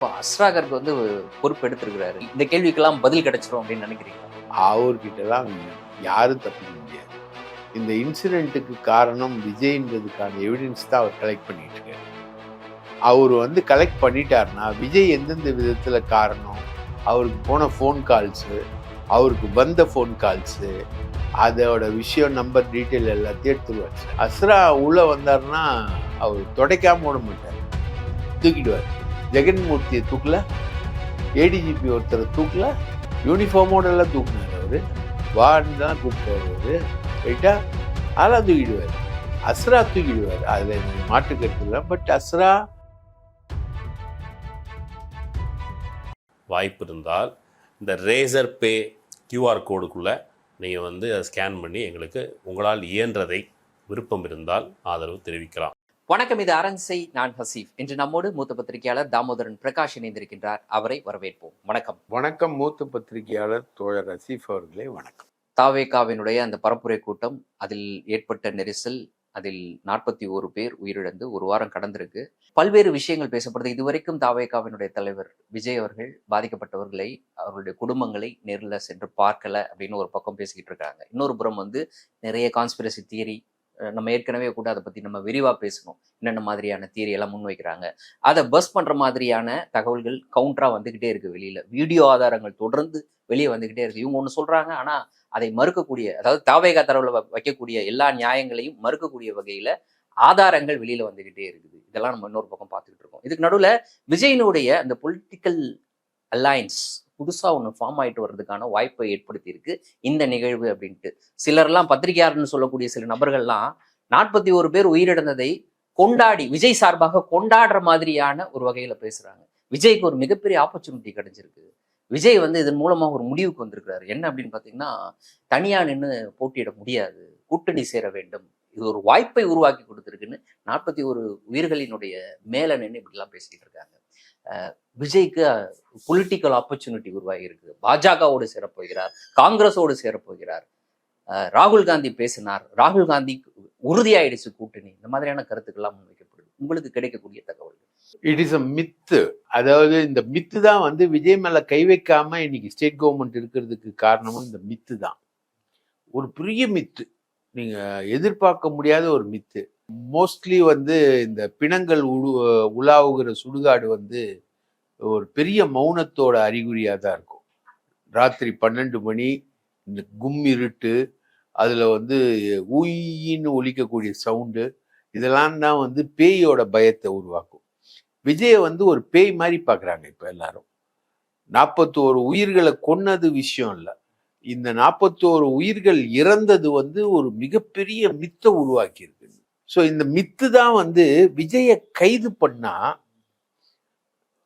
இப்போ அஸ்ராகருக்கு வந்து பொறுப்பு எடுத்திருக்கிறாரு. இந்த கேள்விக்கெல்லாம் பதில் கிடைச்சிரும் அப்படின்னு நினைக்கிறீங்களா? அவர்கிட்டலாம் யாரும் தப்பிக்க முடியாது. இந்த இன்சிடென்ட்டுக்கு காரணம் விஜய்ன்றதுக்கான எவிடன்ஸ் தான் அவர் கலெக்ட் பண்ணிட்டு இருக்காரு அவர் வந்து கலெக்ட் பண்ணிட்டாருன்னா விஜய் எந்தெந்த விதத்தில் காரணம்? அவருக்கு போன ஃபோன் கால்ஸு அவருக்கு வந்த ஃபோன் கால்ஸு அதோட விஷயம் நம்பர் டீட்டெயில் எல்லாத்தையும் எடுத்துருவார் அஸ்ரா உள்ளே வந்தாருன்னா அவர் தொடைக்காமல் ஓட மாட்டார். தூக்கிடுவார் ஜெகன்மூர்த்தியை தூக்கல ஏடிஜிபி ஒருத்தரை தூக்கல யூனிஃபார்மோட எல்லாம் தூக்குனார் அவர். வார்டு தான் கூப்பிட்டு வருவார் ரைட்டா அதெல்லாம் தூக்கிடுவார். அஸ்ரா தூக்கிடுவார். அதில் எனக்கு இல்லை. பட் அஸ்ரா வாய்ப்பு இருந்தால் இந்த ரேசர் பே கியூஆர் கோடுக்குள்ளே நீங்கள் வந்து அதை ஸ்கேன் பண்ணி எங்களுக்கு உங்களால் இயன்றதை விருப்பம் இருந்தால் ஆதரவு தெரிவிக்கலாம். வணக்கம் இது அரண்சை நான் ஹசீஃப். இன்று நம்மோடு மூத்த பத்திரிகையாளர் தாமோதரன் பிரகாஷ் இணைந்திருக்கின்றார். அவரை வரவேற்போம். வணக்கம். வணக்கம் மூத்த பத்திரிகையாளர் தோழர் ரசீஃப் அவர்களே வணக்கம். தாவேகாவினுடைய அந்த பரப்புரை கூட்டம் அதில் ஏற்பட்ட நெரிசல் அதில் நாற்பத்தி ஒரு பேர் உயிரிழந்து ஒரு வாரம் கடந்திருக்கு. பல்வேறு விஷயங்கள் பேசப்படுது. இதுவரைக்கும் தாவேகாவினுடைய தலைவர் விஜய் அவர்கள் பாதிக்கப்பட்டவர்களை அவர்களுடைய குடும்பங்களை நேரில் சென்று பார்க்கல அப்படின்னு ஒரு பக்கம் பேசிக்கிட்டு இருக்காங்க. இன்னொரு புறம் வந்து நிறைய கான்ஸ்பிரசி தியரி நம்ம ஏற்கனவே கூட அதை பத்தி நம்ம விரிவா பேசணும். என்னென்ன மாதிரியான தீரி எல்லாம் முன்வைக்கிறாங்க. அதை பஸ் பண்ற மாதிரியான தகவல்கள் கவுண்டரா வந்துகிட்டே இருக்கு வெளியில. வீடியோ ஆதாரங்கள் தொடர்ந்து வெளியே வந்துகிட்டே இருக்கு. இவங்க ஒன்று சொல்றாங்க ஆனா அதை மறுக்கக்கூடிய அதாவது தாவேகா தரவுல வ- வைக்கக்கூடிய எல்லா நியாயங்களையும் மறுக்கக்கூடிய வகையில ஆதாரங்கள் வெளியில வந்துகிட்டே இருக்குது. இதெல்லாம் நம்ம இன்னொரு பக்கம் பார்த்துக்கிட்டு இருக்கோம். இதுக்கு நடுவில் விஜயினுடைய அந்த பொலிட்டிக்கல் அலையன்ஸ் புதுசாக ஒன்று ஃபார்ம் ஆகிட்டு வர்றதுக்கான வாய்ப்பை ஏற்படுத்தி இருக்கு இந்த நிகழ்வு அப்படின்ட்டு. சிலர்லாம் பத்திரிகையாளர்னு சொல்லக்கூடிய சில நபர்கள்லாம் நாற்பத்தி ஒரு பேர் உயிரிழந்ததை கொண்டாடி விஜய் சார்பாக கொண்டாடுற மாதிரியான ஒரு வகையில் பேசுகிறாங்க விஜய்க்கு ஒரு மிகப்பெரிய ஆப்பர்ச்சுனிட்டி கிடைச்சிருக்கு. விஜய் வந்து இதன் மூலமாக ஒரு முடிவுக்கு வந்திருக்கிறாரு. என்ன அப்படின்னு பார்த்தீங்கன்னா தனியாக நின்று போட்டியிட முடியாது. கூட்டணி சேர வேண்டும். இது ஒரு வாய்ப்பை உருவாக்கி கொடுத்துருக்குன்னு நாற்பத்தி ஒரு உயிர்களினுடைய மேலே நின்று இப்படிலாம் பேசிக்கிட்டு இருக்காங்க. விஜய்க்கு பொலிட்டிக்கல் ஆப்பர்ச்சுனிட்டி உருவாகி இருக்கு பாஜகவோடு சேரப்போகிறார் காங்கிரஸோடு சேரப்போகிறார். ராகுல் காந்தி பேசினார் ராகுல் காந்தி உறுதியாயிடுச்சு கூட்டணி. இந்த மாதிரியான கருத்துக்கள்லாம் முன்வைக்கப்படுது. உங்களுக்கு கிடைக்கக்கூடிய தகவல் இட் இஸ் அ மித்து அதாவது இந்த மித்து தான் வந்து விஜய் மேல கை வைக்காம இன்னைக்கு ஸ்டேட் கவர்மெண்ட் இருக்கிறதுக்கு காரணமும் இந்த மித்து தான். ஒரு பெரிய மித்து நீங்கள் எதிர்பார்க்க முடியாத ஒரு மித்து. மோஸ்ட்லி வந்து இந்த பிணங்கள் உழு உலாவுகிற சுடுகாடு வந்து ஒரு பெரிய மௌனத்தோட அறிகுறியாக தான் இருக்கும். ராத்திரி பன்னெண்டு மணி இந்த கும் இருட்டு அதில் வந்து ஊயின்னு ஒழிக்கக்கூடிய சவுண்டு இதெல்லாம் தான் வந்து பேயோட பயத்தை உருவாக்கும். விஜயை வந்து ஒரு பேய் மாதிரி பார்க்குறாங்க இப்போ எல்லாரும். நாற்பத்தோரு உயிர்களை கொன்னது விஷயம் இல்லை. இந்த நாற்பத்தோரு உயிர்கள் இறந்தது வந்து ஒரு மிகப்பெரிய மித்தை உருவாக்கி இருக்கு ஸோ இந்த மித்து தான் வந்து விஜயை கைது பண்ணா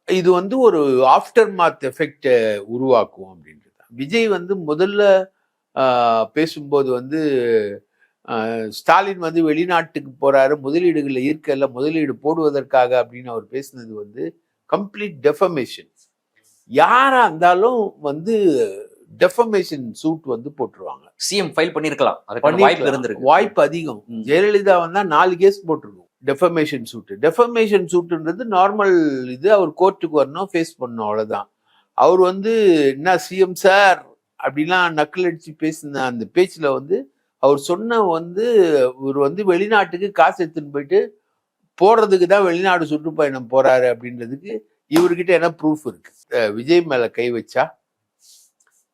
இது வந்து ஒரு ஆஃப்டர் மாத் எஃபெக்டை உருவாக்கும் அப்படின்றது தான். விஜய் வந்து முதல்ல பேசும்போது வந்து ஸ்டாலின் வந்து வெளிநாட்டுக்கு போறாரு முதலீடுகளை இருக்கல முதலீடு போடுவதற்காக அப்படின்னு அவர் பேசினது வந்து கம்ப்ளீட் டெஃபமேஷன் யாரா இருந்தாலும் வந்து டெஃபமேஷன் சூட் வந்து போட்டுருவாங்க. சிஎம் ஃபைல் பண்ணிருக்கலாம். வாய்ப்பு. இருந்திருக்கு. வாய்ப்பு அதிகம். ஜெயலலிதா வந்தா நாலு கேஸ் போட்டிருக்கும் டெஃபமேஷன் சூட் டெஃபமேஷன் சூட்டுன்றது நார்மல் இது. அவர் கோர்ட்டுக்கு வரணும் ஃபேஸ் பண்ணணும் அவ்வளவுதான். அவர் வந்து என்ன சிஎம் சார் அப்படிலாம் நக்கல் அடிச்சு பேசின அந்த பேச்சுல வந்து அவர் சொன்ன வந்து இவர் வந்து வெளிநாட்டுக்கு காசு எடுத்துன்னு போயிட்டு போடுறதுக்கு தான் வெளிநாடு சுற்றுப்பயணம் போறாரு அப்படின்றதுக்கு இவர்கிட்ட என்ன ப்ரூஃப் இருக்கு? அஹ் விஜய் மேல கை வச்சா?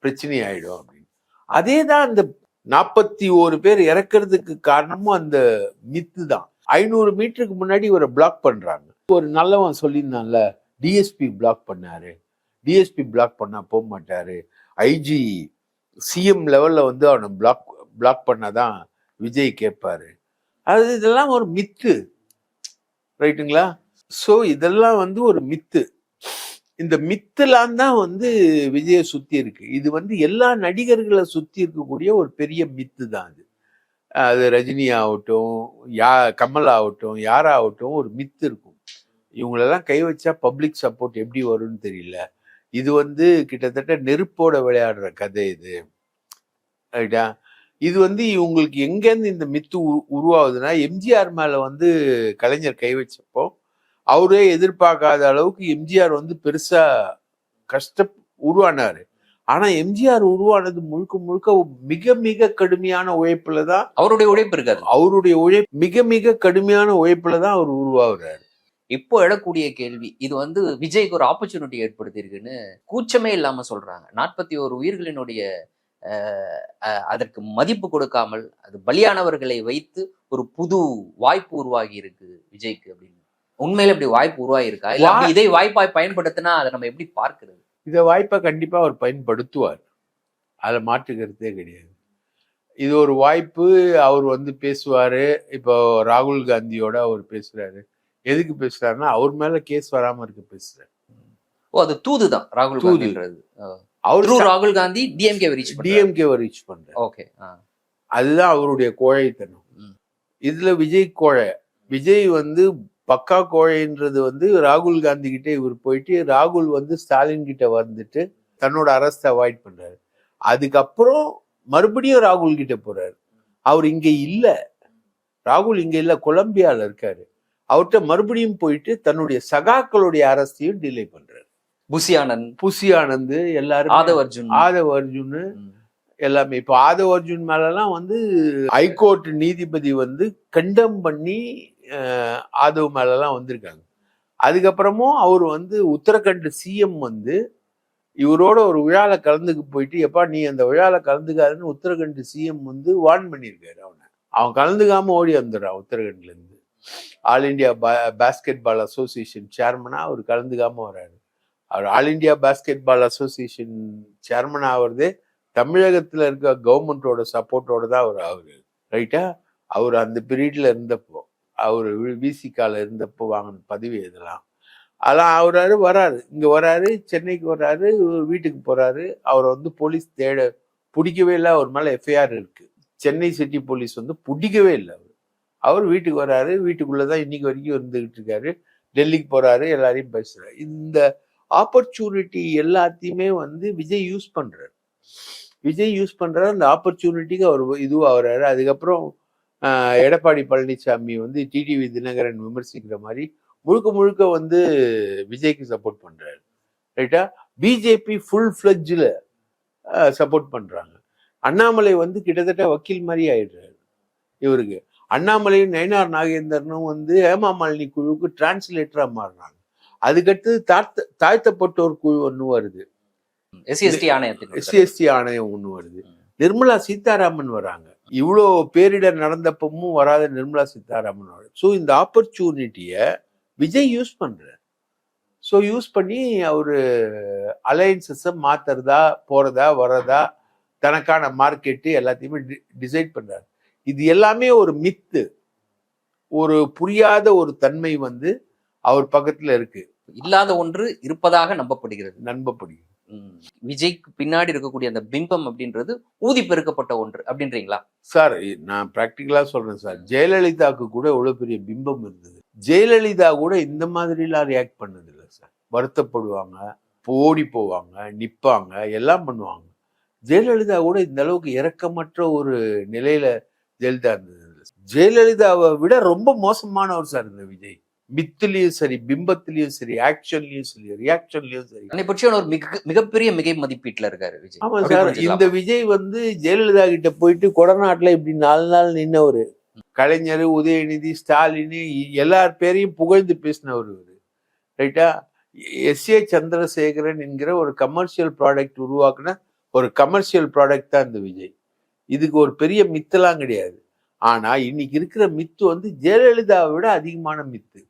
பிரச்சனை ஆயிடும் அப்படின்னு. அதே தான் அந்த நாற்பத்தி ஓரு பேர் இறக்கிறதுக்கு காரணமும் அந்த மித்து தான். ஐநூறு மீட்டருக்கு முன்னாடி இவரை பிளாக் பண்றாங்க. ஒரு நல்லவன் சொல்லியிருந்தான்ல டிஎஸ்பி பிளாக் பண்ணாரு. டிஎஸ்பி பிளாக் பண்ணா போக மாட்டாரு. ஐஜி சிஎம் லெவலில் வந்து அவனை பிளாக் பிளாக் பண்ணாதான் விஜய் கேட்பாரு. அது இதெல்லாம் ஒரு மித்து ரைட்டுங்களா ஸோ இதெல்லாம் வந்து ஒரு மித்து இந்த மித்தெல்லாம் தான் வந்து விஜய சுத்தி இருக்கு. இது வந்து எல்லா நடிகர்களை சுத்தி இருக்கக்கூடிய ஒரு பெரிய மித்து தான் அது. அது ரஜினி ஆகட்டும் யா கமல் ஆகட்டும் யாராகட்டும் ஒரு மித்து இருக்கும். இவங்களெல்லாம் கை வச்சா பப்ளிக் சப்போர்ட் எப்படி வரும்னு தெரியல. இது வந்து கிட்டத்தட்ட நெருப்போட விளையாடுற கதை இது. ரைட்டா? இது வந்து இவங்களுக்கு எங்கேருந்து இந்த மித்து உருவாகுதுன்னா எம்ஜிஆர் மேலே வந்து கலைஞர் கை வச்சப்போ அவரே எதிர்பார்க்காத அளவுக்கு எம்ஜிஆர் வந்து பெருசா கஷ்ட உருவானாரு. ஆனா எம்ஜிஆர் உருவானது முழுக்க முழுக்க மிக மிக கடுமையான உழைப்புல தான் அவருடைய உழைப்பு இருக்காது. அவருடைய உழைப்பு மிக மிக கடுமையான உழைப்புல தான் அவர் உருவாகுறாரு. இப்போ எழக்கூடிய கேள்வி இது வந்து விஜய்க்கு ஒரு ஆப்பர்ச்சுனிட்டி ஏற்படுத்தியிருக்குன்னு கூச்சமே இல்லாம சொல்றாங்க. நாற்பத்தி ஒரு உயிர்களினுடைய அதற்கு மதிப்பு கொடுக்காமல் அது பலியானவர்களை வைத்து ஒரு புது வாய்ப்பு உருவாகி இருக்கு விஜய்க்கு அப்படின்னு. உண்மையில இப்படி வாய்ப்பு உருவாகி இருக்கா இல்ல இதை வாய்ப்பாய் பயன்படுத்தினா அதை நம்ம எப்படி பார்க்கிறது? இந்த வாய்ப்பை கண்டிப்பா அவர் பயன்படுத்துவார். அதுல மாற்று கருத்தே கிடையாது. இது ஒரு வாய்ப்பு அவர் வந்து பேசுவாரு. இப்போ ராகுல் காந்தியோட அவர் பேசுறாரு. எதுக்கு பேசுறாருன்னா அவர் மேல கேஸ் வராம இருக்க பேசுறாரு. ஓ அது தூதுதான் ராகுல் தூது. காந்தின்றது. அவர் ராகுல் Gandhi DMK reach DMK reach பண்றாரு. ஓகே அதுதான் அவருடைய கோழைத்தனம். இதுல விஜய் கோழை. விஜய் வந்து பக்கா கோழைன்றது வந்து ராகுல் காந்தி கிட்ட இவர் போயிட்டு ராகுல் வந்து ஸ்டாலின் கிட்ட வந்துட்டு தன்னோட அரஸ்ட் அவாய்ட் பண்றாரு. அதுக்கப்புறம் மறுபடியும் ராகுல் கிட்ட போறாரு. அவர் இங்க இல்ல. ராகுல் இங்க இல்ல கொலம்பியால இருக்காரு. அவர்கிட்ட மறுபடியும் போயிட்டு தன்னுடைய சகாக்களுடைய அரஸ்டையும் டிலே பண்றாரு. புசி ஆனந்த் புசி ஆனந்த் எல்லாரும் ஆதவ் அர்ஜுன். ஆதவ் அர்ஜுன். எல்லாமே. இப்போ ஆதவ் அர்ஜுன் மேலலாம் வந்து ஹைகோர்ட் நீதிபதி வந்து கண்டம் பண்ணி ஆதவ் மேலெல்லாம் வந்திருக்காங்க. அதுக்கப்புறமும் அவர் வந்து உத்தரகண்ட் சிஎம் வந்து இவரோட ஒரு விழாவில் கலந்துக்கு போயிட்டு எப்பா நீ அந்த விழாவில் கலந்துக்காதுன்னு உத்தரகண்ட் சிஎம் வந்து வார்ன் பண்ணியிருக்காரு அவனை. அவன் கலந்துக்காமல் ஓடி வந்துடுறான் உத்தரகண்ட்லேருந்து. All all India basketball association சேர்மனாக அவர் கலந்துக்காமல் வர்றாரு அவர் all India basketball association chairman ஆகிறதே தமிழகத்தில் இருக்க கவர்மெண்ட்டோட சப்போர்ட்டோட தான் அவர் ஆகுது. ரைட்டா அவர் அந்த பீரியடில் இருந்தப்போ. அவர் விசிகால இருந்தப்போ வாங்கின பதவி இதெல்லாம். அதெல்லாம் அவராரு வராரு. இங்கே வராரு சென்னைக்கு வராரு வீட்டுக்கு போகிறாரு அவரை வந்து போலீஸ் தேட பிடிக்கவே இல்லை. அவர் மேலே எஃப்ஐஆர் இருக்குது சென்னை சிட்டி போலீஸ் வந்து பிடிக்கவே இல்லை அவர். அவர் வீட்டுக்கு வராரு. வீட்டுக்குள்ளதான் இன்னைக்கு வரைக்கும் இருந்துகிட்டு இருக்காரு. டெல்லிக்கு போகிறாரு எல்லாரையும் பேசுகிறார் இந்த ஆப்பர்ச்சுனிட்டி எல்லாத்தையுமே வந்து விஜய் யூஸ் பண்ணுறாரு விஜய் யூஸ் பண்ணுறாரு அந்த ஆப்பர்ச்சுனிட்டிக்கு அவர் இதுவாகிறாரு அதுக்கப்புறம் எடப்பாடி பழனிசாமி வந்து டிடிவி தினகரன் விமர்சிக்கிற மாதிரி முழுக்க முழுக்க வந்து விஜய்க்கு சப்போர்ட் பண்றாரு. ரைட்டா பிஜேபி ஃபுல் ஃபிளட்ஜில் சப்போர்ட் பண்றாங்க. அண்ணாமலை வந்து கிட்டத்தட்ட வக்கீல் மாதிரி ஆயிடுறாரு இவருக்கு. அண்ணாமலையும் நயனார் நாகேந்திரனும் வந்து ஹேமா மாலினி குழுவுக்கு டிரான்ஸ்லேட்டரா மாறுறாங்க. அதுக்கடுத்து தாழ்த்த தாழ்த்தப்பட்டோர் குழு ஒன்று வருது. எஸ்சி எஸ்டி ஆணையத்தின் எஸ்சிஎஸ்டி ஆணையம் ஒன்று வருது. நிர்மலா சீதாராமன் வராங்க. இவ்வளோ பேரிடர் நடந்தப்பவும் வராத நிர்மலா சீதாராமன் வராங்க ஸோ இந்த ஆப்பர்ச்சுனிட்டியை விஜய் யூஸ் பண்றார். ஸோ யூஸ் பண்ணி அவரு அலையன்சஸை மாத்துறதா போறதா வர்றதா தனக்கான மார்க்கெட்டு எல்லாத்தையுமே டிசைட் பண்றாரு. இது எல்லாமே ஒரு மித்து ஒரு புரியாத ஒரு தன்மை வந்து அவர் பக்கத்துல இருக்கு. இல்லாத ஒன்று இருப்பதாக நம்பப்படுகிறது. நம்பப்படுகிறது. விஜய்க்கு பின்னாடி இருக்கக்கூடிய அந்த பிம்பம் அப்படின்றது ஊதி பெருக்கப்பட்ட ஒன்று அப்படின்றீங்களா? சார் நான் ப்ராக்டிக்கலா சொல்றேன் சார். ஜெயலலிதாவுக்கு கூட எவ்வளவு பெரிய பிம்பம் இருந்தது. ஜெயலலிதா கூட இந்த மாதிரிலாம் ரியாக்ட் பண்ணது இல்லை சார். வருத்தப்படுவாங்க ஓடி போவாங்க நிப்பாங்க எல்லாம் பண்ணுவாங்க. ஜெயலலிதா கூட இந்த அளவுக்கு இரக்கமற்ற ஒரு நிலையில ஜெயலலிதா இருந்தது. ஜெயலலிதாவை விட ரொம்ப மோசமானவர் சார் இந்த விஜய். மித்துலயும் சரி பிம்பத்திலயும் சரி ஆக்ஷன்லயும் சரி ரியாக்ஷன்லயும் சரி. தன்னை பற்றியான ஒரு மிக மிகப்பெரிய மிகை மதிப்பீட்டுல இருக்காரு விஜய். ஆமா சார்? இந்த விஜய் வந்து ஜெயலலிதா கிட்ட போயிட்டு கொடநாட்டுல இப்படி நாலு நாள் நின்னவர். கலைஞர் உதயநிதி ஸ்டாலின் எல்லார் பேரையும் புகழ்ந்து பேசினவர் இவரு. ரைட்டா? எஸ் ஏ சந்திரசேகரன் என்கிற ஒரு கமர்ஷியல் ப்ராடக்ட் உருவாக்குன ஒரு கமர்ஷியல் ப்ராடக்ட் தான் இந்த விஜய். இதுக்கு ஒரு பெரிய மித்தெல்லாம் கிடையாது. ஆனா இன்னைக்கு இருக்கிற மித்து வந்து ஜெயலலிதாவை விட அதிகமான மித்து.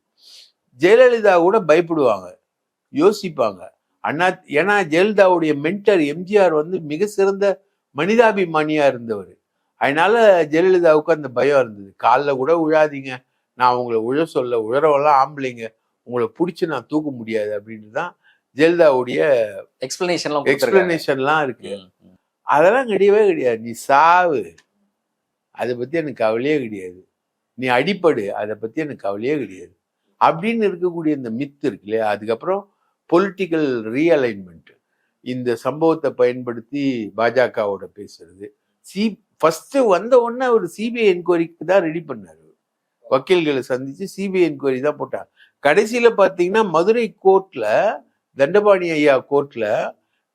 ஜெயலலிதா கூட பயப்படுவாங்க யோசிப்பாங்க. அண்ணா ஏன்னா ஜெயலலிதாவுடைய மென்டர் எம்ஜிஆர் வந்து மிக சிறந்த மனிதாபிமானியா இருந்தவர். அதனால ஜெயலலிதாவுக்கு அந்த பயம் இருந்தது. காலில் கூட உழாதீங்க. நான் உங்களை உழ சொல்ல உழறவெல்லாம் ஆம்பளைங்க. உங்களை பிடிச்சி நான் தூக்க முடியாது அப்படின்னு தான் ஜெயலலிதாவுடைய எக்ஸ்பிளனேஷன்லாம் எக்ஸ்பிளனேஷன்லாம் இருக்கு. அதெல்லாம் கிடையவே கிடையாது. நீ சாவு. அதை பத்தி எனக்கு கவலையே கிடையாது. நீ அடிப்படு. அதை பத்தி எனக்கு கவலையே கிடையாது. அப்படின்னு இருக்கக்கூடிய இந்த மித்து இருக்கு இல்லையா? அதுக்கப்புறம் பொலிட்டிக்கல் ரீஅலைன்மெண்ட் இந்த சம்பவத்தை பயன்படுத்தி பாஜகவோட பேசுறது. சி ஃபர்ஸ்ட் வந்த உடனே அவர் சிபிஐ என்கொயரிக்கு தான் ரெடி பண்ணாரு. வக்கீல்களை சந்திச்சு சிபிஐ என்கொயரி தான் போட்டார் கடைசியில பாத்தீங்கன்னா மதுரை கோர்ட்ல தண்டபாணி ஐயா கோர்ட்ல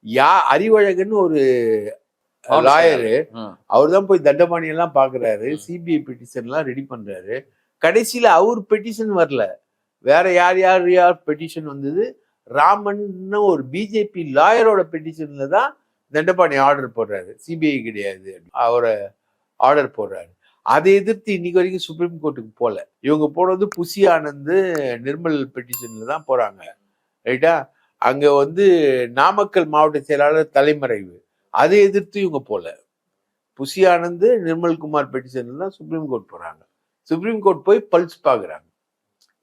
யா அறிவழகன் ஒரு லாயரு. அவர் தான் போய் தண்டபாணி எல்லாம் பாக்குறாரு. ம். சிபிஐ பெட்டிஷன் எல்லாம் ரெடி பண்றாரு. கடைசியில அவர் பெட்டிஷன் வரல. வேற யார் யார் யார் பெட்டிஷன் வந்தது? ராமன்னு ஒரு பிஜேபி லாயரோட பெட்டிஷன்ல தான் தண்டபாணி ஆர்டர் போடுறாரு. சிபிஐ கிடையாது. அவரை ஆர்டர் போடுறாரு. அதை எதிர்த்து இன்னைக்கு வரைக்கும் சுப்ரீம் கோர்ட்டுக்கு போல இவங்க போனது புசி ஆனந்த் நிர்மல் பெட்டிஷன்ல தான் போறாங்க. ரைட்டா அங்க வந்து நாமக்கல் மாவட்ட செயலாளர் தலைமறைவு. அதை எதிர்த்து இவங்க போல புசி ஆனந்த் நிர்மல்குமார் பெட்டிஷன்ல தான் சுப்ரீம் கோர்ட் போறாங்க. சுப்ரீம் கோர்ட் போய் பல்ஸ் பாக்குறாங்க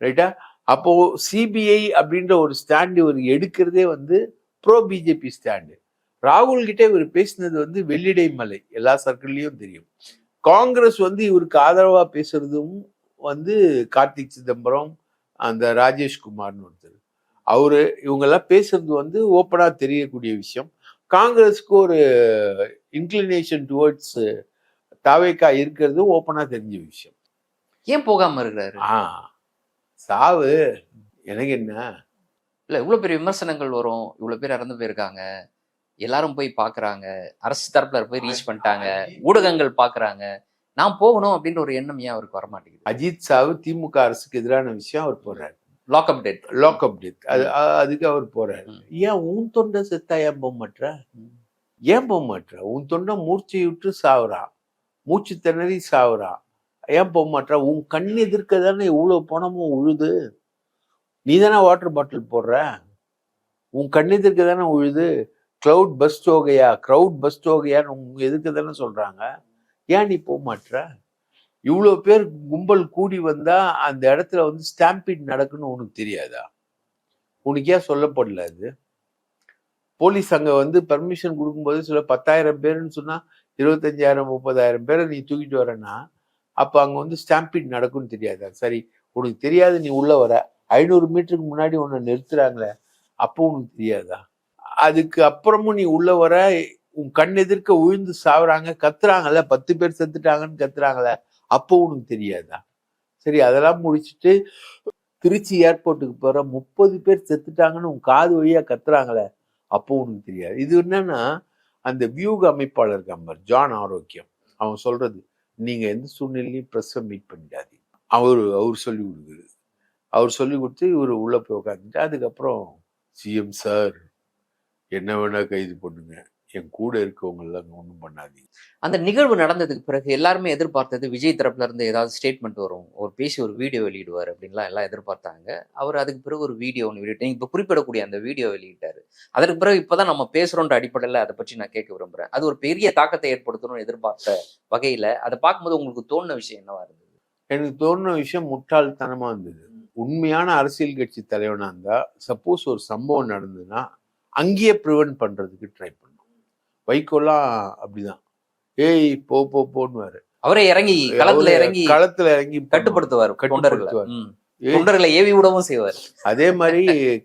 ரைட்டா அப்போ சிபிஐ அப்படின்ற ஒரு ஸ்டாண்டு இவர் எடுக்கிறதே வந்து ப்ரோ பிஜேபி ஸ்டாண்டு ராகுல் கிட்ட இவர் பேசினது வந்து வெள்ளிடை மலை. எல்லா சர்க்கிள்லயும் தெரியும். காங்கிரஸ் வந்து இவருக்கு ஆதரவா பேசுறதும் வந்து கார்த்திக் சிதம்பரம் அந்த ராஜேஷ்குமார்னு ஒருத்தர். அவரு இவங்கெல்லாம் பேசுறது வந்து ஓப்பனா தெரியக்கூடிய விஷயம். காங்கிரஸ்க்கு ஒரு இன்க்ளினேஷன் டுவர்ட்ஸ் தாவேக்கா இருக்கிறது ஓப்பனா தெரிஞ்ச விஷயம். ஏன் போகாம இருக்கிறாரு? ஆ. சாவு எனக்கு என்ன? இல்ல இவ்வளவு பெரிய விமர்சனங்கள் வரும். இவ்வளவு பேர் இறந்து போயிருக்காங்க. எல்லாரும் போய் பாக்குறாங்க. அரசு தரப்புல போய் ரீச் பண்ணிட்டாங்க. ஊடகங்கள் பாக்குறாங்க. நான் போகணும் அப்படின்ற ஒரு எண்ணம் ஏன் அவருக்கு வர மாட்டேங்குது அஜித் சாவு திமுக அரசுக்கு எதிரான விஷயம் அவர் போறாரு லாக்அப் டெத் லாக்அப் டெத் அது அதுக்கு அவர் போறாரு. ஏன் உன் தொண்டை செத்தா ஏன் போக மாட்ற? ம். ஏன் போக மாட்ற? உன் தொண்டை மூர்ச்சை விட்டு சாவுறா. மூச்சு திணறி சாவுறா. ஏன் போக மாட்ற உன் கண் எதிர்க்க தானே இவ்வளோ பணமும் உழுது? நீ தானே வாட்டர் பாட்டில் போடுற? உன் கண் எதிர்க்க தானே உழுது? க்ளவுட் பஸ் தோகையா? க்ரௌட் பஸ் தோகையான்னு உங்க எதிர்க்க தானே சொல்கிறாங்க ஏன் நீ போக மாட்ற இவ்வளோ பேர் கும்பல் கூடி வந்தால் அந்த இடத்துல வந்து ஸ்டாம்பீட் நடக்குன்னு உனக்கு தெரியாதா? உனக்கு ஏன் சொல்லப்படல அது? போலீஸ் அங்கே வந்து பர்மிஷன் கொடுக்கும்போது சில பத்தாயிரம் பேருன்னு சொன்னால் இருபத்தஞ்சாயிரம் முப்பதாயிரம் பேரை நீ தூக்கிட்டு வரேன்னா அப்போ அங்கே வந்து ஸ்டாம்பீட் நடக்கும்னு தெரியாதா. சரி உனக்கு தெரியாது நீ உள்ளே வர. ஐநூறு மீட்டருக்கு முன்னாடி உன்னை நிறுத்துறாங்களே அப்போ உனக்கு தெரியாதா? அதுக்கு அப்புறமும் நீ உள்ள வர உன் கண் எதிர்க்க உழுந்து சாவுறாங்க கத்துறாங்கல்ல பத்து பேர் செத்துட்டாங்கன்னு கத்துறாங்கல்ல அப்போ உனக்கு தெரியாதா? சரி அதெல்லாம் முடிச்சுட்டு திருச்சி ஏர்போர்ட்டுக்கு போகிற முப்பது பேர் செத்துட்டாங்கன்னு உன் காது வழியாக கத்துறாங்களே அப்போ உனக்கு தெரியாது. இது என்னன்னா அந்த வியூக அமைப்பாளர் கம்பர் ஜான் ஆரோக்கியம். அவன் சொல்றது நீங்கள் எந்த சூழ்நிலையும் ப்ரெஸ்ஸை மீட் பண்ணிடாதீங்க. அவர் அவர் சொல்லி கொடுக்குது. அவர் சொல்லி கொடுத்து இவர் உள்ளே போய் உட்காந்துட்டு அதுக்கப்புறம் சிஎம் சார் என்ன வேணால் கைது பண்ணுங்க. என் கூட இருக்கவங்க எல்லாம் ஒன்றும் பண்ணாதீங்க. அந்த நிகழ்வு நடந்ததுக்கு பிறகு எல்லாருமே எதிர்பார்த்தது விஜய் தரப்புல இருந்து ஏதாவது ஸ்டேட்மெண்ட் வரும். ஒரு பேசி ஒரு வீடியோ வெளியிடுவார் அப்படின்லாம் எல்லாம் எதிர்பார்த்தாங்க. அவர் அதுக்கு பிறகு ஒரு வீடியோ ஒன்று வெளியிட்டு இப்போ குறிப்பிடக்கூடிய அந்த வீடியோ வெளியிட்டாரு. அதற்கு பிறகு இப்போதான் நம்ம பேசுறோன்ற அடிப்படையில் அதை பற்றி நான் கேட்க விரும்புறேன். அது ஒரு பெரிய தாக்கத்தை ஏற்படுத்தணும்னு எதிர்பார்த்த வகையில அதை பார்க்கும்போது உங்களுக்கு தோணுன விஷயம் என்னவா இருந்தது? எனக்கு தோணுன விஷயம் முட்டாள்தனமா இருந்தது. உண்மையான அரசியல் கட்சி தலைவனா இருந்தா சப்போஸ் ஒரு சம்பவம் நடந்ததுன்னா அங்கேயே ப்ரிவென்ட் பண்றதுக்கு ட்ரை பண்ணும் வைகோலாம் அப்படிதான். ஏய் போ போ போன்னுவாரு. அவரே இறங்கி களத்துல இறங்கி களத்துல இறங்கி கட்டுப்படுத்துவார் தொண்டர்களை. ஏவி விடவும் செய்வார். அதே மாதிரி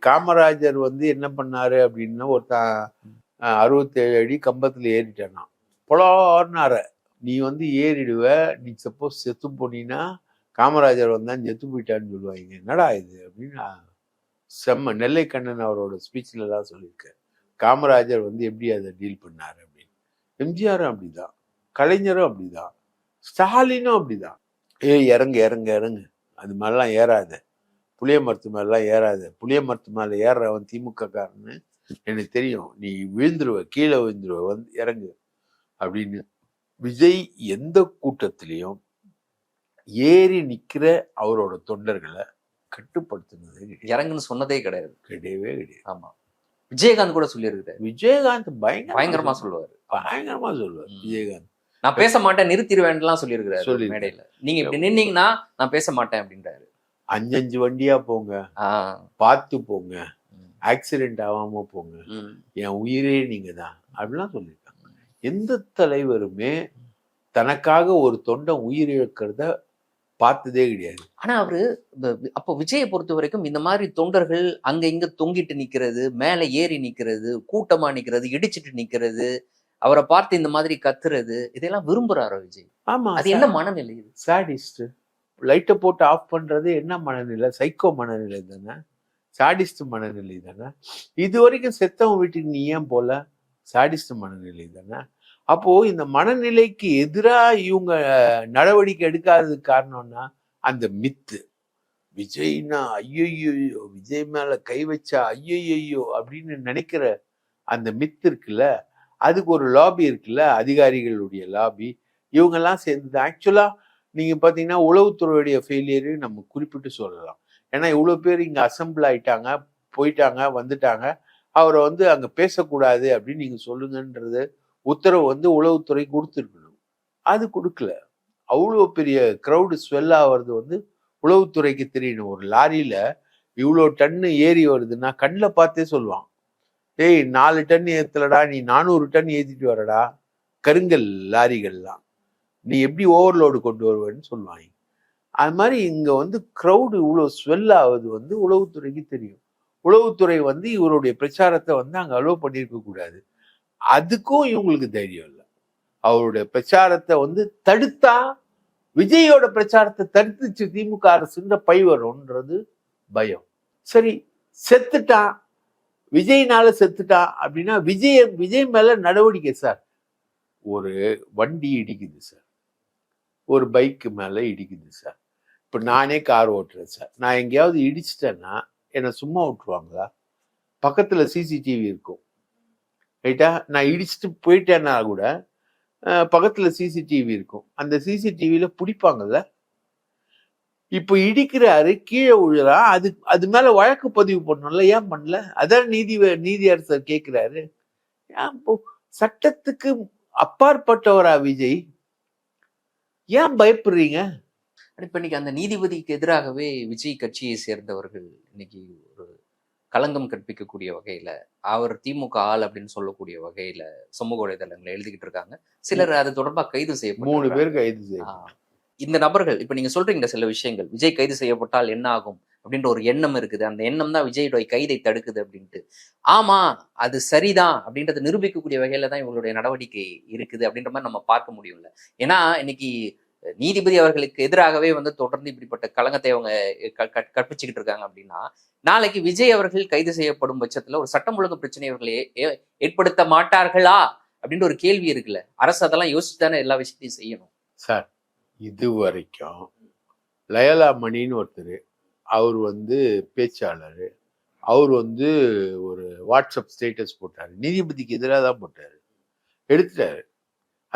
காமராஜர் வந்து என்ன பண்ணாரு அப்படின்னா ஒருத்தன் அறுபத்தேழு அடி கம்பத்துல ஏறிட்டானா. பொலார்னார நீ வந்து ஏறிடுவ நீ சப்போஸ் செத்து போனீன்னா காமராஜர் வந்தான் செத்து போயிட்டான்னு சொல்லுவாங்க. என்னடா இது? அப்படின்னு செம்ம நெல்லை கண்ணன் அவரோட ஸ்பீச்ல எல்லாம் சொல்லியிருக்காரு. காமராஜர் வந்து எப்படி அதை டீல் பண்ணாரு அப்படின்னு? எம்ஜிஆரும் அப்படிதான். கலைஞரும் அப்படிதான். ஸ்டாலினும் அப்படிதான். ஏய் இறங்கு இறங்கு இறங்கு. அது மாதிரிலாம் ஏறாத. புளிய மரத்து மேலாம் ஏறாத. புளிய மரத்து மேல ஏறுறவன் திமுக காரன்னு எனக்கு தெரியும். நீ விழுந்துருவ கீழே விழுந்துருவ வந்து இறங்கு அப்படின்னு. விஜய் எந்த கூட்டத்திலையும் ஏறி நிக்கிற அவரோட தொண்டர்களை கட்டுப்படுத்தினதே. இறங்குன்னு சொன்னதே கிடையாது. கிடையவே கிடையாது. ஆமா. விஜயகாந்த் கூட சொல்லியிருக்காரு விஜயகாந்த் பயங்கர பயங்கரமா சொல்லுவாரு. பயங்கரமா சொல்லுவார். விஜயகாந்த். நான் பேச மாட்டேன் நிறுத்திடுவேன்லாம் சொல்லியிருக்காரு சொல்லியிருக்காரு. மேடையில. நீங்க இப்படி நின்னீங்கன்னா நான் பேச மாட்டேன் அப்படின்றாரு. அஞ்சஞ்சு வண்டியா போங்க. பார்த்து போங்க. ஆக்சிடென்ட் ஆகாம போங்க. என் உயிரே நீங்க தான் அப்படிலாம் சொல்லியிருக்காங்க. எந்த தலைவருமே தனக்காக ஒரு தொண்டை உயிர் இழக்கிறத பார்த்ததே கிடையாது. ஆனா அவரு அப்போ விஜயை பொறுத்த வரைக்கும் இந்த மாதிரி தொண்டர்கள் அங்க இங்க தொங்கிட்டு நிக்கிறது மேல ஏறி நிக்கிறது கூட்டமா நிக்கிறது இடிச்சிட்டு நிக்கிறது அவரை பார்த்து இந்த மாதிரி கத்துறது இதெல்லாம் விரும்புறாரோ விஜய்? ஆமா அது என்ன மனநிலை இது? சாடிஸ்ட். லைட்டை போட்டு ஆஃப் பண்றது என்ன மனநிலை? சைக்கோ மனநிலை தானே? சாடிஸ்ட் மனநிலை தானே? இது வரைக்கும் செத்தவன் வீட்டுக்கு நீ ஏன் போல? சாடிஸ்ட் மனநிலை தானே? அப்போ இந்த மனநிலைக்கு எதிராக இவங்க நடவடிக்கை எடுக்காததுக்கு காரணம்னா அந்த மித்து. விஜய்னா ஐயோ விஜய் மேல கை வச்சா ஐயோ அப்படின்னு நினைக்கிற அந்த மித்து இருக்குல்ல அதுக்கு ஒரு லாபி இருக்குல்ல அதிகாரிகளுடைய லாபி இவங்கெல்லாம் சேர்ந்தது ஆக்சுவலா நீங்க பாத்தீங்கன்னா உளவுத்துறையுடைய ஃபெயிலியரு நம்ம குறிப்பிட்டு சொல்லலாம். ஏன்னா இவ்வளவு பேர் இங்க அசம்பிள் ஆயிட்டாங்க போயிட்டாங்க வந்துட்டாங்க. அவரை வந்து அங்க பேசக்கூடாது அப்படின்னு நீங்க சொல்லுங்கன்றது உத்தரவு வந்து உளவுத்துறை கொடுத்துருக்கணும். அது கொடுக்கல. அவ்வளோ பெரிய க்ரௌடு ஸ்வெல் ஆகிறது வந்து உளவுத்துறைக்கு தெரியணும். ஒரு லாரியில் இவ்வளோ டன்னு ஏறி வருதுன்னா கண்ணில் பார்த்தே சொல்லுவான் ஏய் நாலு டன் ஏற்றலடா நீ நானூறு டன் ஏற்றிட்டு வரடா. கருங்கல் லாரிகள்லாம். நீ எப்படி ஓவர்லோடு கொண்டு வருவேன்னு? சொல்லுவாங்க. அது மாதிரி இங்கே வந்து க்ரௌடு இவ்வளோ ஸ்வெல் ஆகுது வந்து உளவுத்துறைக்கு தெரியும். உளவுத்துறை வந்து இவருடைய பிரச்சாரத்தை வந்து அங்கே அலோவ் பண்ணியிருக்க கூடாது. அதுக்கும் இவங்களுக்கு தைரியம் இல்லை. அவருடைய பிரச்சாரத்தை வந்து தடுத்தா விஜயோட பிரச்சாரத்தை தடுத்துச்சு திமுக அரசுன்ற பை வரும்ன்றது பயம். சரி செத்துட்டான் விஜய்னால செத்துட்டான் அப்படின்னா விஜய் விஜய் மேல நடவடிக்கை சார். ஒரு வண்டி இடிக்குது சார். ஒரு பைக்கு மேல இடிக்குது சார். இப்போ நானே கார் ஓட்டுறேன் சார். நான் எங்கேயாவது இடிச்சிட்டேன்னா என்னை சும்மா விட்டுருவாங்களா? பக்கத்தில் சிசிடிவி இருக்கும். ரைட்டா நான் இடிச்சிட்டு போயிட்டேன்னா கூட பக்கத்தில் சிசிடிவி இருக்கும். அந்த சிசிடிவியில் பிடிப்பாங்கல்ல? இப்போ இடிக்கிறாரு கீழே விழுறா அது அது மேல வழக்கு பதிவு பண்ணணும்ல? ஏன் பண்ணல? அதான் நீதி நீதி அரசர் கேட்கிறாரு ஏன் இப்போ சட்டத்துக்கு அப்பாற்பட்டவரா விஜய்? ஏன் பயப்படுறீங்க? இப்ப இன்னைக்கு அந்த நீதிபதிக்கு எதிராகவே விஜய் கட்சியை சேர்ந்தவர்கள் இன்னைக்கு களங்கம் கற்பிக்கக்கூடிய வகையில அவர் திமுக ஆள் அப்படின்னு சொல்லக்கூடிய வகையில சமூக வலைதளங்களை எழுதிக்கிட்டு இருக்காங்க. சிலர் அது தொடர்பா கைது மூணு செய்யப்பட்டு பேர் கைது செய்யும் ஆஹ் இந்த நபர்கள் இப்ப நீங்க சொல்றீங்க சில விஷயங்கள். விஜய் கைது செய்யப்பட்டால் என்ன ஆகும்? அப்படின்ற ஒரு எண்ணம் இருக்குது. அந்த எண்ணம் தான் விஜயுடைய கைதை தடுக்குது அப்படின்ட்டு. ஆமா அது சரிதான் அப்படின்றத நிரூபிக்கக்கூடிய வகையில தான் இவங்களுடைய நடவடிக்கை இருக்குது அப்படின்ற மாதிரி நம்ம பார்க்க முடியும்ல. ஏன்னா இன்னைக்கு நீதிபதி அவர்களுக்கு எதிராகவே வந்து தொடர்ந்து இப்படிப்பட்ட களங்கத்தை அவங்க க- க- கற்பிச்சுக்கிட்டு இருக்காங்க அப்படின்னா நாளைக்கு விஜய் அவர்கள் கைது செய்யப்படும் பட்சத்துல ஒரு சட்டம் ஒழுங்கு பிரச்சனை அவர்களை ஏ- ஏற்படுத்த மாட்டார்களா? அப்படின்ற ஒரு கேள்வி இருக்குல்ல. அரசு அதெல்லாம் யோசிச்சு தானே எல்லா விஷயத்தையும் செய்யணும். சார் இது வரைக்கும் லயலா மணின்னு ஒருத்தர் அவர் வந்து பேச்சாளர் அவர் வந்து ஒரு வாட்ஸ்அப் ஸ்டேட்டஸ் போட்டார். நீதிபதிக்கு எதிராக தான் போட்டார். எடுத்துட்டாரு.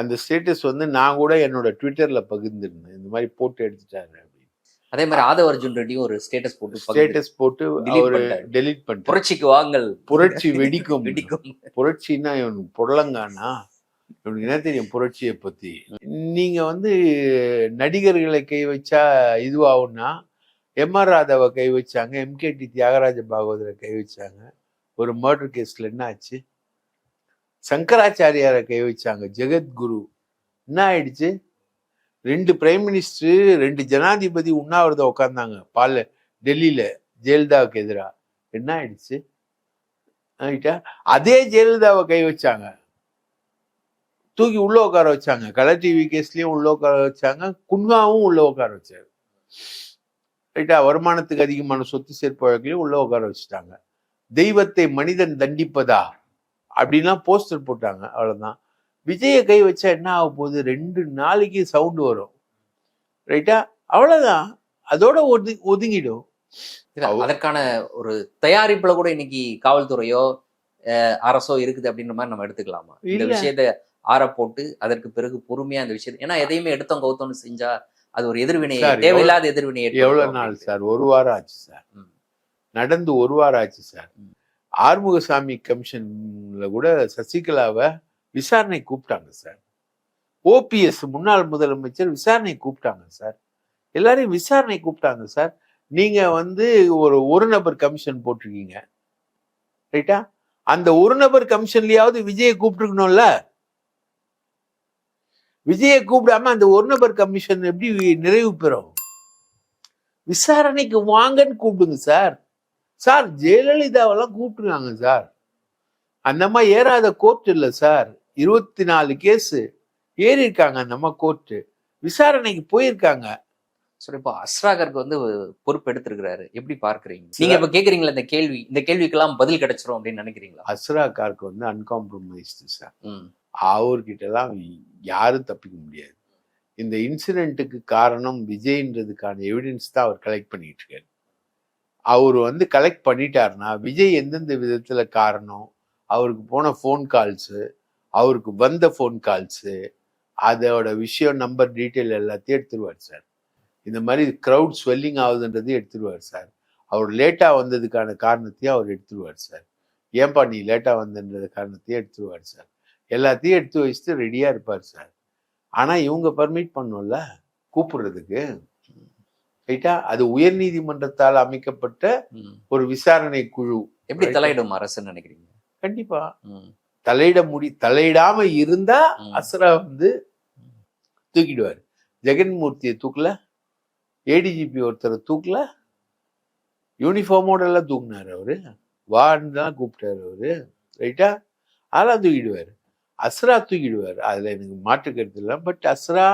அந்த ஸ்டேட்டஸ் வந்து நான் கூட என்னோட ட்விட்டர்ல பகிர்ந்திருந்தேன். இந்த மாதிரி போட்டு எடுத்துட்டாரு அப்படின்னு. அதே மாதிரி ஆதவ அர்ஜுன் ரெட்டியும் ஒரு ஸ்டேட்டஸ் போட்டு ஸ்டேட்டஸ் போட்டு அவரு. டெலீட் பண்ணிட்டாரு. புரட்சிக்கு வாங்கல். புரட்சி வெடிக்கும். வெடிக்கும். புரட்சின்னா இவன் புடலங்கானா? இவனுக்கு என்ன தெரியும் புரட்சியை பத்தி? நீங்க வந்து நடிகர்களை கை வச்சா இதுவாகும்னா எம் ஆர் ராதாவை கை வச்சாங்க எம்கேடி தியாகராஜ பாகவதரை கை வச்சாங்க. ஒரு மர்டர் கேஸ்ல என்ன ஆச்சு? சங்கராச்சாரியாரை கை வச்சாங்க. ஜெகத்குரு. என்ன ஆயிடுச்சு? ரெண்டு பிரைம் மினிஸ்டர் ரெண்டு ஜனாதிபதி உண்ணாவிரதம் உட்கார்ந்தாங்க. பால டெல்லியில ஜெயலலிதாவுக்கு எதிரா. என்ன ஆயிடுச்சு? அதே ஜெயலலிதாவை கை வச்சாங்க. தூக்கி உள்ள உட்கார வச்சாங்க. கலர் டிவி கேஸ்லயும் உள்ள உட்கார வச்சாங்க. குன்வாவும் உள்ள உட்கார வச்சாரு. ரைட்டா? வருமானத்துக்கு அதிகமான சொத்து சேர்ப்பு வழக்கிலையும் உள்ள உட்கார வச்சுட்டாங்க. தெய்வத்தை மனிதன் தண்டிப்பதா? அப்படின்லாம் போஸ்டர் போட்டாங்க அவ்வளவுதான். விஜயை கை வச்சா என்ன ஆக போகுது ரெண்டு நாளைக்கு சவுண்ட் வரும். ரைட்டா? அவ்வளவுதான். அதோட ஒது ஒதுங்கிடும். அதற்கான ஒரு தயாரிப்புல கூட இன்னைக்கு காவல்துறையோ அரசோ இருக்குது அப்படின்ற மாதிரி நம்ம எடுத்துக்கலாமா? இந்த. விஷயத்த ஆற போட்டு அதற்கு பிறகு பொறுமையா அந்த விஷயத்தை ஏன்னா எதையுமே எடுத்தோம் கவுத்தோம்னு செஞ்சா அது ஒரு எதிர்வினை தேவையில்லாத எதிர்வினை எவ்வளவு நாள். சார்? ஒரு வாரம் ஆச்சு சார். நடந்து ஒரு வாரம் ஆச்சு சார். ஆறுமுகசாமி கமிஷன்ல கூட சசிகலாவை விசாரணை கூப்பிட்டாங்க சார். ஓபிஎஸ் முன்னாள் முதலமைச்சர் விசாரணை கூப்பிட்டாங்க சார். எல்லாரையும் விசாரணை கூப்பிட்டாங்க சார். நீங்க வந்து ஒரு ஒரு நபர் கமிஷன் போட்டிருக்கீங்க ரைட்டா? அந்த ஒரு நபர் கமிஷன்லயாவது விஜயை கூப்பிட்டுருக்கணும்ல? விஜயை கூப்பிடாம அந்த ஒரு நபர் கமிஷன் எப்படி நிறைவு பெறும்? விசாரணைக்கு வாங்கன்னு கூப்பிடுங்க சார். சார் ஜெயலலிதாவெல்லாம் கூப்பிட்டுருக்காங்க சார். அந்த அம்மா ஏறாத கோர்ட் இல்லை சார். இருபத்தி நாலு கேஸ் ஏறி இருக்காங்க அந்த அம்மா கோர்ட்டு விசாரணைக்கு போயிருக்காங்க. சரி இப்போ அஸ்ராகருக்கு வந்து பொறுப்பு எடுத்திருக்கிறாரு. எப்படி பார்க்கறீங்க? நீங்க இப்ப கேக்குறீங்களா இந்த கேள்வி இந்த கேள்விக்கெல்லாம் பதில் கிடைச்சிரும் அப்படின்னு நினைக்கிறீங்களா? அஸ்ரா கார்க்கு வந்து அன்காம்ப்ரமைஸ்டு சார். அவர்கிட்டலாம் யாரும் தப்பிக்க முடியாது. இந்த இன்சிடென்ட்டுக்கு காரணம் விஜய்ன்றதுக்கான எவிடன்ஸ் தான் அவர் கலெக்ட் பண்ணிட்டு இருக்காரு. அவர் வந்து கலெக்ட் பண்ணிட்டாருன்னா விஜய் எந்தெந்த விதத்தில் காரணம்? அவருக்கு போன ஃபோன் கால்ஸு அவருக்கு வந்த ஃபோன் கால்ஸு அதோட விஷயம் நம்பர் டீட்டெயில் எல்லாத்தையும் எடுத்துருவார் சார் இந்த மாதிரி க்ரௌட் ஸ்வெல்லிங் ஆகுதுன்றதையும் எடுத்துருவார் சார் அவர் லேட்டாக வந்ததுக்கான காரணத்தையும் அவர் எடுத்துருவார் சார் ஏன்பா நீ லேட்டாக வந்தன்றது காரணத்தையும் எடுத்துருவார் சார் எல்லாத்தையும் எடுத்து வச்சுட்டு ரெடியாக இருப்பார் சார் ஆனால் இவங்க பர்மிட் பண்ணோம்ல? கூப்பிடுறதுக்கு. ரைட்டா? அது உயர்நீதிமன்றத்தால் அமைக்கப்பட்ட ம். ஒரு விசாரணை குழு. எப்படி. தலையிடும் அரசுன்னு நினைக்கிறீங்க? கண்டிப்பா. தலையிட முடி தலையிடாம இருந்தா ம். அஸ்ரா வந்து தூக்கிடுவார். ஜெகன்மூர்த்தியை தூக்கல ஏடிஜிபி ஒருத்தரை தூக்கல யூனிஃபார்மோட எல்லாம் தூக்குனாரு அவரு. வான்னு தான் கூப்பிட்டாரு அவரு. ரைட்டா? அதெல்லாம் தூக்கிடுவார். அஸ்ரா தூக்கிடுவார். அதுல எனக்கு மாற்று கருத்து இல்லை. பட் அஸ்ரா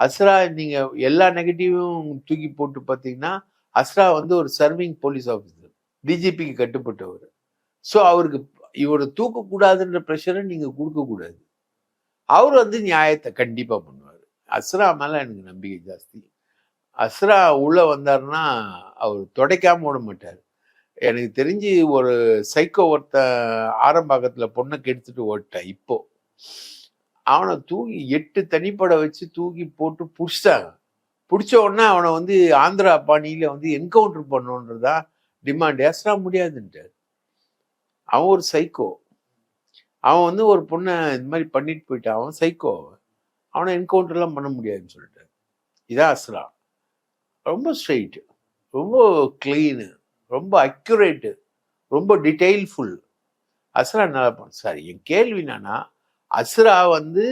அஸ்ரா நீங்க எல்லா நெகட்டிவும் தூக்கி போட்டு பார்த்தீங்கன்னா அஸ்ரா வந்து ஒரு சர்விங் போலீஸ் ஆஃபீஸர் டிஜிபிக்கு கட்டுப்பட்டவர். ஸோ அவருக்கு இவரை தூக்கக்கூடாதுன்ற ப்ரெஷரை நீங்கள் கொடுக்கக்கூடாது. அவர் வந்து நியாயத்தை கண்டிப்பாக பண்ணுவார். அஸ்ரா மேலே எனக்கு நம்பிக்கை ஜாஸ்தி. அஸ்ரா உள்ளே வந்தாருன்னா அவர் தொடைக்காம விட மாட்டார். எனக்கு தெரிஞ்சு ஒரு சைக்கோ ஒருத்த ஆரம்பாக்கத்துல பொண்ணை கெடுத்துட்டு ஓட்டேன் இப்போது அவனை தூக்கி எட்டு தனிப்படை வச்சு தூக்கி போட்டு பிடிச்சிட்டாங்க. பிடிச்ச உடனே அவனை வந்து ஆந்திரா பாணியில் வந்து என்கவுண்டர் பண்ணுன்றதா டிமாண்ட் அஸ்ரா முடியாதுன்ட்டார் அவன் ஒரு சைக்கோ அவன் வந்து ஒரு பொண்ணை இந்த மாதிரி பண்ணிட்டு போயிட்டான். அவன் சைக்கோ அவன் அவனை என்கவுண்டர்லாம் பண்ண முடியாதுன்னு சொல்லிட்டார் இதான் அஸ்ரா. ரொம்ப ஸ்ட்ரெயிட்டு ரொம்ப க்ளீனு ரொம்ப அக்யூரேட்டு ரொம்ப டீட்டெயில்ஃபுல் அஸ்ரா நல்லா பண்ண சார் என் கேள்வி என்னன்னா அஸ்ரா வந்து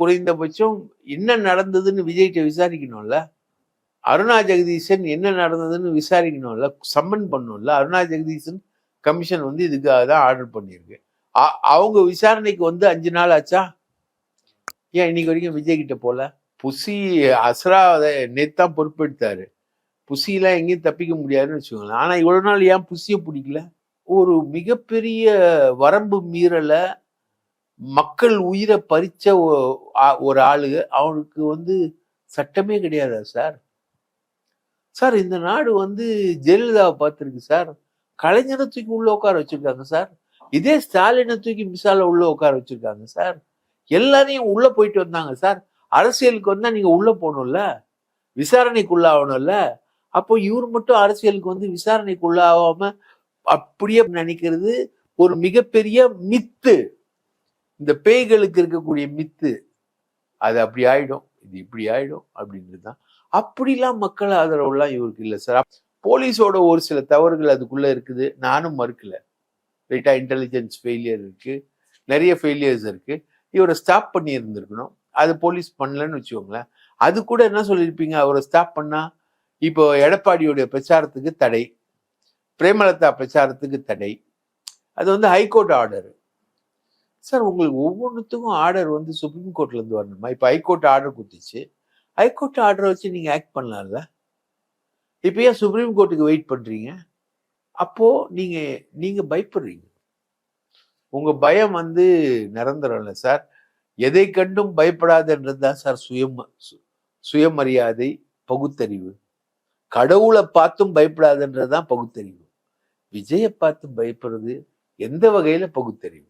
குறைந்தபட்சம் என்ன நடந்ததுன்னு விஜய்கிட்ட விசாரிக்கணும்ல? அருணா ஜெகதீசன் என்ன நடந்ததுன்னு விசாரிக்கணும்ல? சம்மன் பண்ணணும்ல? அருணா ஜெகதீசன் கமிஷன் வந்து இதுக்காக தான் ஆர்டர் பண்ணியிருக்கு. அவங்க விசாரணைக்கு வந்து அஞ்சு நாள் ஆச்சா? ஏன் இன்னைக்கு வரைக்கும் விஜய் கிட்ட போல புசி அசரா நேத்தான் பொறுப்பெடுத்தாரு புசியெல்லாம் எங்கேயும் தப்பிக்க முடியாதுன்னு வச்சுக்கோங்களேன். ஆனால் இவ்வளோ நாள் ஏன் புசியை பிடிக்கல? ஒரு மிகப்பெரிய வரம்பு மீறலை. மக்கள் உயிரை பறிச்ச ஒரு ஆளு அவனுக்கு வந்து சட்டமே கிடையாதா சார். சார் இந்த நாடு வந்து ஜெயலலிதாவை பார்த்துருக்கு சார். கலைஞரை தூக்கி உள்ள உட்கார வச்சிருக்காங்க சார். இதே ஸ்டாலினை தூக்கி மிசால உள்ள உட்கார வச்சிருக்காங்க சார். எல்லாரையும் உள்ள போயிட்டு வந்தாங்க சார். அரசியலுக்கு வந்தா நீங்க உள்ள போகணும்ல. விசாரணைக்குள்ளாகணும்ல. அப்போ இவர் மட்டும் அரசியலுக்கு வந்து விசாரணைக்குள்ளாகாம அப்படியே நினைக்கிறது ஒரு மிகப்பெரிய மித்து. இந்த பேய்களுக்கு இருக்கக்கூடிய மித்து அது அப்படி ஆயிடும். இது இப்படி ஆயிடும் அப்படின்றது தான் அப்படிலாம் மக்கள் ஆதரவுலாம் இவருக்கு இல்லை சார். போலீஸோட ஒரு சில தவறுகள் அதுக்குள்ளே இருக்குது. நானும் மறுக்கல. ரைட்டா இன்டெலிஜென்ஸ் ஃபெயிலியர் இருக்குது நிறைய ஃபெயிலியர்ஸ் இருக்குது இவரை ஸ்டாப் பண்ணி இருந்திருக்கணும் அது போலீஸ் பண்ணலன்னு வச்சுக்கோங்களேன். அது கூட என்ன சொல்லியிருப்பீங்க? அவரை ஸ்டாப் பண்ணால் இப்போ எடப்பாடியுடைய பிரச்சாரத்துக்கு தடை. பிரேமலதா பிரச்சாரத்துக்கு தடை. அது வந்து ஹைகோர்ட் ஆர்டர் சார் உங்களுக்கு ஒவ்வொன்றுத்துக்கும் ஆர்டர் வந்து சுப்ரீம் கோர்ட்லேருந்து வரணுமா? இப்போ ஹைகோர்ட் ஆர்டர் கொடுத்துச்சு ஹைகோர்ட் ஆர்டரை வச்சு நீங்கள் ஆக்ட் பண்ணலாம்ல? இப்போ ஏன் சுப்ரீம் கோர்ட்டுக்கு வெயிட் பண்ணுறீங்க அப்போது நீங்கள் நீங்கள் பயப்படுறீங்க. உங்கள் பயம் வந்து நிரந்தரம் இல்லை சார். எதை கண்டும் பயப்படாதுன்றது தான் சார் சுயம் சு- சுயமரியாதை பகுத்தறிவு. கடவுளை பார்த்தும் பயப்படாதுன்றது தான் பகுத்தறிவு. விஜயை பார்த்து பயப்படுறது எந்த வகையில் பகுத்தறிவு?